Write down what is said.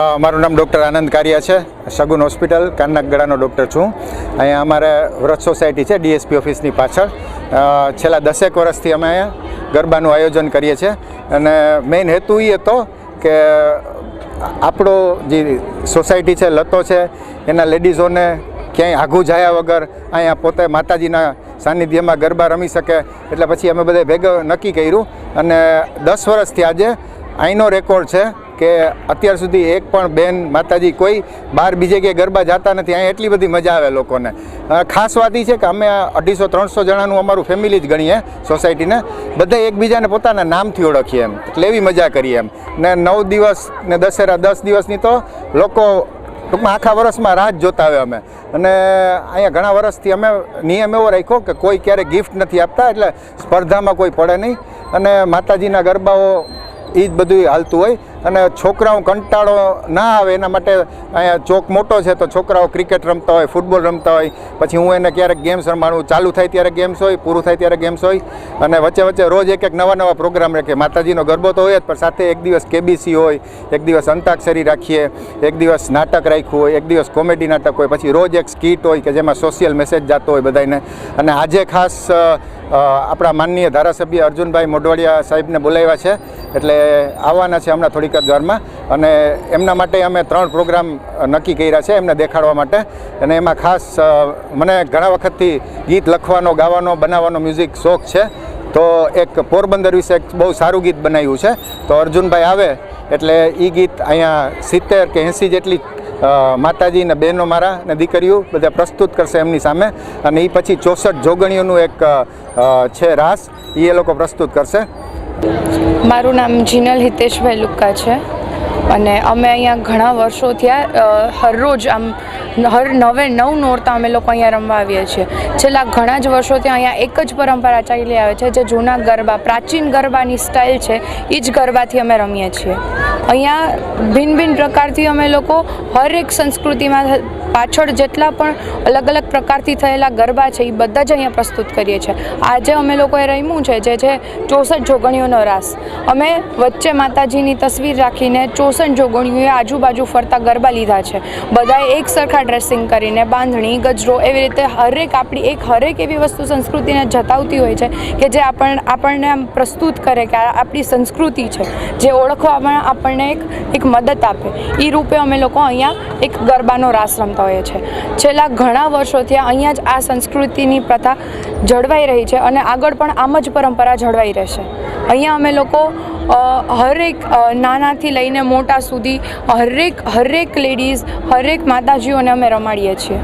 મારું નામ ડૉક્ટર આનંદ કારિયા છે. સગુન હોસ્પિટલ કાનનાક ગળાનો ડૉક્ટર છું. અહીંયા અમારે વ્રત સોસાયટી છે, ડીએસપી ઓફિસની પાછળ. છેલ્લા દસેક વર્ષથી અમે ગરબાનું આયોજન કરીએ છીએ. અને મેઇન હેતુ એ હતો કે આપણો જે સોસાયટી છે, લતો છે, એના લેડીઝોને ક્યાંય આઘું જાયા વગર અહીંયા પોતે માતાજીના સાનિધ્યમાં ગરબા રમી શકે એટલે પછી અમે બધે ભેગા નક્કી કર્યું. અને દસ વર્ષથી આજે અહીંનો રેકોર્ડ છે. કે અત્યાર સુધી એક પણ બેન માતાજી કોઈ બહાર બીજે ક્યાંય ગરબા જતા નથી. અહીંયા એટલી બધી મજા આવે લોકોને. ખાસ વાત એ છે કે અમે અઢીસો, ત્રણસો જણાનું અમારું ફેમિલી જ ગણીએ સોસાયટીને બધા એકબીજાને પોતાના નામથી ઓળખીએ એમ. એટલે એવી મજા કરીએ એમ. ને નવ દિવસ ને દશેરા દસ દિવસની તો લોકો ટૂંકમાં આખા વર્ષમાં રાહ જોતા આવે અમે. અને અહીંયા ઘણા વર્ષથી અમે નિયમ એવો રાખ્યો કે કોઈ ક્યારેય ગિફ્ટ નથી આપતા, એટલે સ્પર્ધામાં કોઈ પડે નહીં. અને માતાજીના ગરબાઓ એ જ બધું હાલતું હોય. અને છોકરાઓ કંટાળો ના આવે, એના માટે અહીંયા ચોક મોટો છે તો છોકરાઓ ક્રિકેટ રમતા હોય, ફૂટબોલ રમતા હોય, પછી હું એને ક્યારેક ગેમ્સ રમાડું ચાલુ થાય ત્યારે ગેમ્સ હોય, પૂરું થાય ત્યારે ગેમ્સ હોય, અને વચ્ચે વચ્ચે રોજ એક એક નવા નવા પ્રોગ્રામ રાખીએ માતાજીનો ગરબો તો હોય જ, પણ સાથે એક દિવસ કેબીસી હોય, એક દિવસ અંતાક્ષરી રાખીએ, એક દિવસ નાટક રાખ્યું હોય, એક દિવસ કોમેડી નાટક હોય, પછી રોજ એક સ્કીટ હોય કે જેમાં સોશિયલ મેસેજ જતો હોય બધાને અને આજે ખાસ આપણા માનનીય ધારાસભ્ય અર્જુનભાઈ મોઢવાડિયા સાહેબને બોલાવ્યા છે, એટલે આવવાના છે હમણાં થોડીક જ દ્વારમાં. અને એમના માટે અમે ત્રણ પ્રોગ્રામ નક્કી કર્યા છે એમને દેખાડવા માટે. અને એમાં ખાસ મને ઘણા વખતથી ગીત લખવાનો, ગાવાનો, બનાવવાનો મ્યુઝિક શોખ છે. તો એક પોરબંદર વિશે એક બહુ સારું ગીત બનાવ્યું છે. તો અર્જુનભાઈ આવે એટલે એ ગીત અહીંયા સિત્તેર કે એંસી જેટલી માતાજી ને બહેનો મારા ને દીકરીઓ બધા પ્રસ્તુત કરશે એમની સામે. અને એ પછી ચોસઠ જોગણીઓનું એક છે રાસ. એ લોકો પ્રસ્તુત કરશે. મારું નામ જીનલ હિતેશભાઈ લુક્કા છે અને અમે અહીંયા ઘણા વર્ષો થયા હરરોજ આમ હર નવે નવ નોરતા અમે લોકો અહીંયા રમવા આવીએ છીએ. છેલ્લા ઘણા જ વર્ષોથી અહીંયા એક જ પરંપરા ચાલી આવે છે જે જૂના ગરબા, પ્રાચીન ગરબાની સ્ટાઇલ છે એ જ ગરબાથી અમે રમીએ છીએ. અહીંયા ભિન્ન ભિન્ન પ્રકારથી અમે લોકો હર એક સંસ્કૃતિમાં પાછળ જેટલા પણ અલગ અલગ પ્રકારથી થયેલા ગરબા છે, એ બધા જ અહીંયા પ્રસ્તુત કરીએ છીએ. આજે અમે લોકોએ રમ્યું છે જે છે ચોસઠ જોગણીઓનો રાસ. અમે વચ્ચે માતાજીની તસવીર રાખીને ચોસઠ જોગણીઓએ આજુબાજુ ફરતા ગરબા લીધા છે. બધાએ એક સરખા ડ્રેસિંગ કરીને બાંધણી, ગજરો એવી રીતે હરેક આપણી એક હરેક એવી વસ્તુ સંસ્કૃતિને જતાવતી હોય છે કે જે આપણ, આપણને આમ પ્રસ્તુત કરે કે આપણી સંસ્કૃતિ છે. જે ઓળખવામાં આપણને એક એક મદદ આપે. એ રૂપે અમે લોકો અહીંયા એક ગરબાનો રાસ રમતા હોઈએ છે. છેલ્લા ઘણા વર્ષોથી અહીંયા જ આ સંસ્કૃતિની પ્રથા જળવાઈ રહી છે અને આગળ પણ આમ જ પરંપરા જળવાઈ રહેશે. અહીંયા અમે લોકો હરેક નાનાથી લઈને મોટા સુધી હરેક હરેક લેડીઝ હરેક માતાજીઓને અમે રમાડીએ છીએ.